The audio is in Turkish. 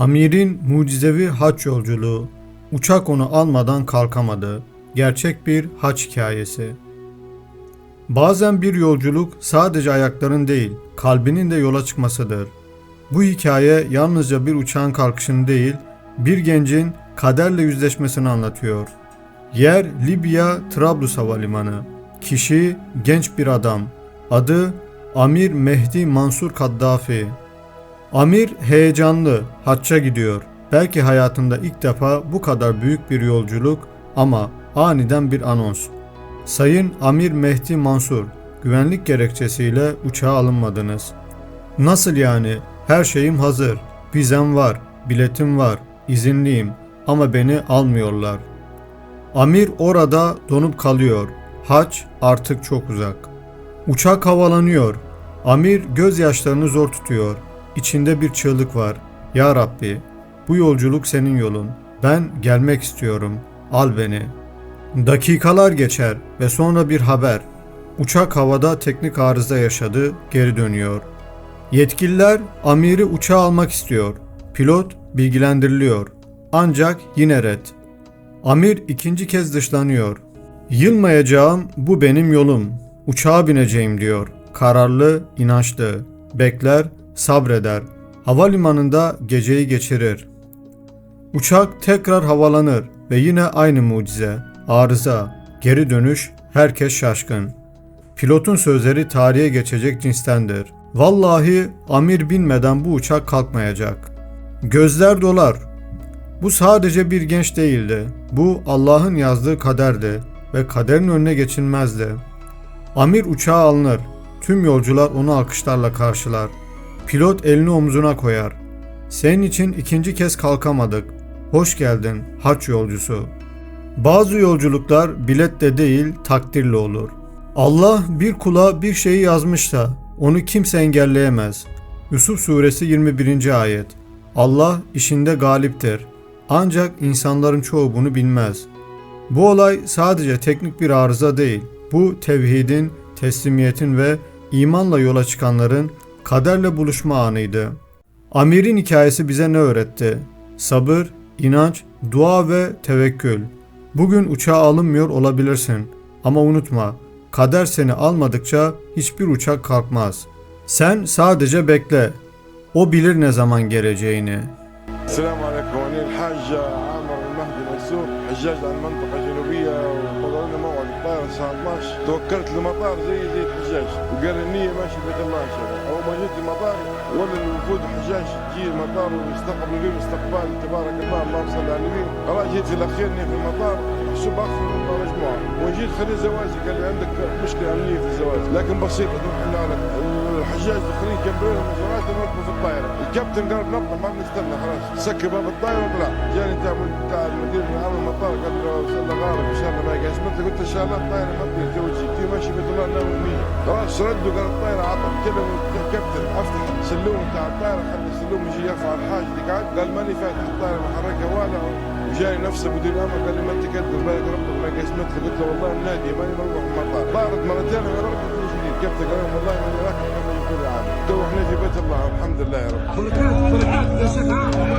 Amir'in mucizevi haç yolculuğu. Uçak onu almadan kalkamadı. Gerçek bir haç hikayesi. Bazen bir yolculuk sadece ayakların değil, kalbinin de yola çıkmasıdır. Bu hikaye yalnızca bir uçağın kalkışını değil, bir gencin kaderle yüzleşmesini anlatıyor. Yer Libya Trablus Havalimanı. Kişi genç bir adam. Adı Amir Mehdi Mansur Kaddafi. Amir heyecanlı, hacca gidiyor. Belki hayatında ilk defa bu kadar büyük bir yolculuk ama aniden bir anons. Sayın Amir Mehdi Mansur, güvenlik gerekçesiyle uçağa alınmadınız. Nasıl yani? Her şeyim hazır. Vizem var, biletim var, izinliyim ama beni almıyorlar. Amir orada donup kalıyor. Haç artık çok uzak. Uçak havalanıyor. Amir gözyaşlarını zor tutuyor. İçinde bir çığlık var. Ya Rabbi, bu yolculuk senin yolun. Ben gelmek istiyorum. Al beni. Dakikalar geçer ve sonra bir haber. Uçak havada teknik arıza yaşadı, geri dönüyor. Yetkililer amiri uçağa almak istiyor. Pilot bilgilendiriliyor. Ancak yine red. Amir ikinci kez dışlanıyor. Yılmayacağım, bu benim yolum. Uçağa bineceğim diyor. Kararlı, inançlı. Bekler, sabreder. Havalimanında geceyi geçirir. Uçak tekrar havalanır ve yine aynı mucize. Arıza, geri dönüş, herkes şaşkın. Pilotun sözleri tarihe geçecek cinstendir. Vallahi amir binmeden bu uçak kalkmayacak. Gözler dolar. Bu sadece bir genç değildi. Bu Allah'ın yazdığı kaderdi ve kaderin önüne geçilmezdi. Amir uçağa alınır. Tüm yolcular onu alkışlarla karşılar. Pilot elini omzuna koyar. Senin için ikinci kez kalkamadık. Hoş geldin haç yolcusu. Bazı yolculuklar biletle değil takdirle olur. Allah bir kula bir şeyi yazmışsa onu kimse engelleyemez. Yusuf suresi 21. ayet. Allah işinde galiptir. Ancak insanların çoğu bunu bilmez. Bu olay sadece teknik bir arıza değil. Bu tevhidin, teslimiyetin ve imanla yola çıkanların kaderle buluşma anıydı. Amir'in hikayesi bize ne öğretti? Sabır, inanç, dua ve tevekkül. Bugün uçağa alınmıyor olabilirsin ama unutma, kader seni almadıkça hiçbir uçak kalkmaz. Sen sadece bekle. O bilir ne zaman geleceğini. Selamun Aleyküm. منصور حجاج عن المنطقة الجنوبية وقضوا لنا موعد الطائرة الساعة 12 توكلت المطار زي زي الحجاج وقال النية ماشي بيت الله إن شاء الله أول ما جيت المطار ولا الوفود الحجاج تجي المطار ويستقبلوا لي استقبال تبارك الله اللهم صل على النبي. جيت في الأخير إني في المطار شو باخذ مجموعة. وجيت خلي زواجي قال لي عندك مشكلة أمنية في الزواج. لكن بسيطة نحلها لك الحجاج داخلين كبروا المزارات ونركبوا في الطائرة. الكابتن قال نطلع ما بنستنى خلاص. سكر باب الطائرة وطلع جاني بتاع بتاع المدير من عام المطار قال له الله غالب إن شاء الله ما يقاس. مثل قلت إن شاء الله الطائرة ما تطير تي ماشي بيت الله ناوي 100 خلاص ردوا قال الطائرة عطل. كلم الكابتن أفتح سلوم بتاع الطائرة خلي السلوم يجي يرفع الحاج اللي قاعد. قال ماني فاتح الطائرة محركها ولا وجاني نفسه مدير الامر قال لي ما انت بالك ربك ما يقاس. مثل قلت له والله النادي ماني بروح المطار. طارت مرتين أنا جديد كابتن قال لهم والله ماني راكب وحنا في بيت الله والحمد لله يا رب. بركات